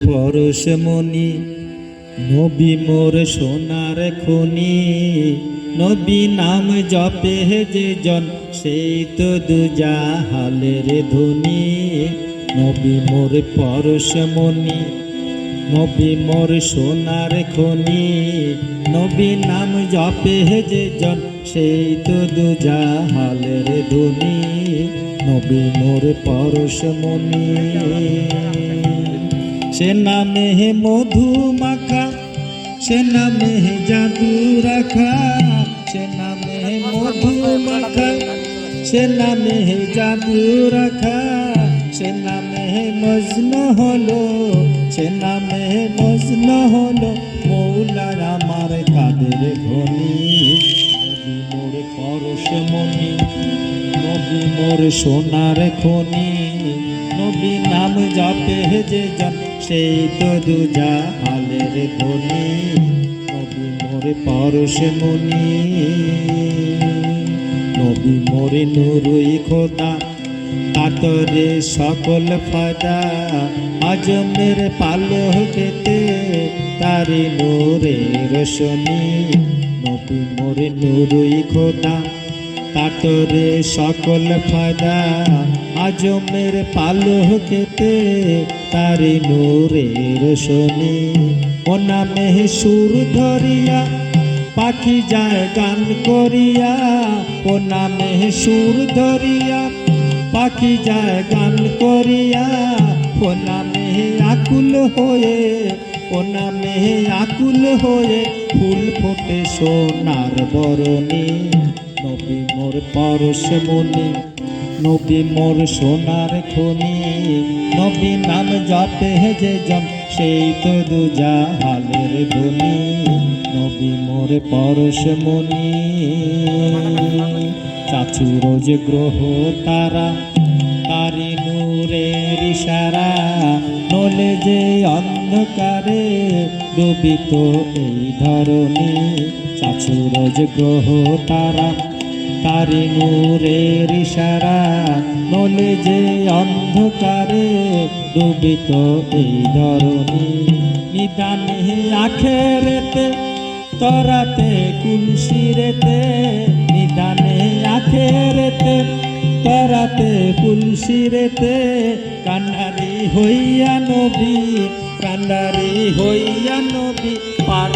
পরশমণি নবী মোর সোনার খনি। নবী নাম জপে যে জন, সেই তো দুজা হালের ধনি। নবী মোর পরশমণি নবী মোর সোনার খনি। নবী নাম জপে যে জন, সেই তো দুজা হালের ধনি। নবী মোর পরশমণি সে নামে হে মধু মাখা সে নামে হে জাদু রাখা সে নামে হে মধু মাখা সে নামে হে জাদু রাখা সে নামে হে মজন হলো, সে নামে হে মজন হলো, মৌলার আমার কাদের নবী মোর পরশমণি নবী মোর সোনার খনি, নবী নাম জপে যে জন সেই তো দুজা হালের ধনি নবী মোর পরশমণি নবী মোরে নুরুই খোদা কাতরে সকল ফাদা আজমের পালকেতে তারি নূরে রোশনি। নবী মোরে নুরুই খোদা কাতরে সকল ফাদা আজমের পালকেতে তারি নূরে রোশনি ও নামে সুর ধরিয়া, পাখি যায় গান করিয়া। ও নামে সুর ধরিয়া, পাখি যায় গান করিয়া। ও নামে আকুল হয়ে, ও নামে আকুল হয়ে, ফুল ফোটে সোনার বরণী। নবী মোর পরশ মনি নবী মোর সোনার খনি, নবী নাম জপে যে জম, সেই তো দুজা হালের ধনি নবী মোর পরশ মনি। চাচু রোজ গ্রহ তারা, তারি নূরের ইশারা। নলে যে অন্ধকারে ডুবিত এই ধরনী চাচু রোজ গ্রহ তারা তারি নূরের ইশারা, নলে যে অন্ধকারে ডুবিত এই ধরনী নিদানে আখেরেতে, তরাতে, কুলসিরেতে, নিদানে আখেরেতে, তরাতে, কুলসিরেতে, কান্নারি হইয়া নবী, কান্নারি হইয়া নবী পার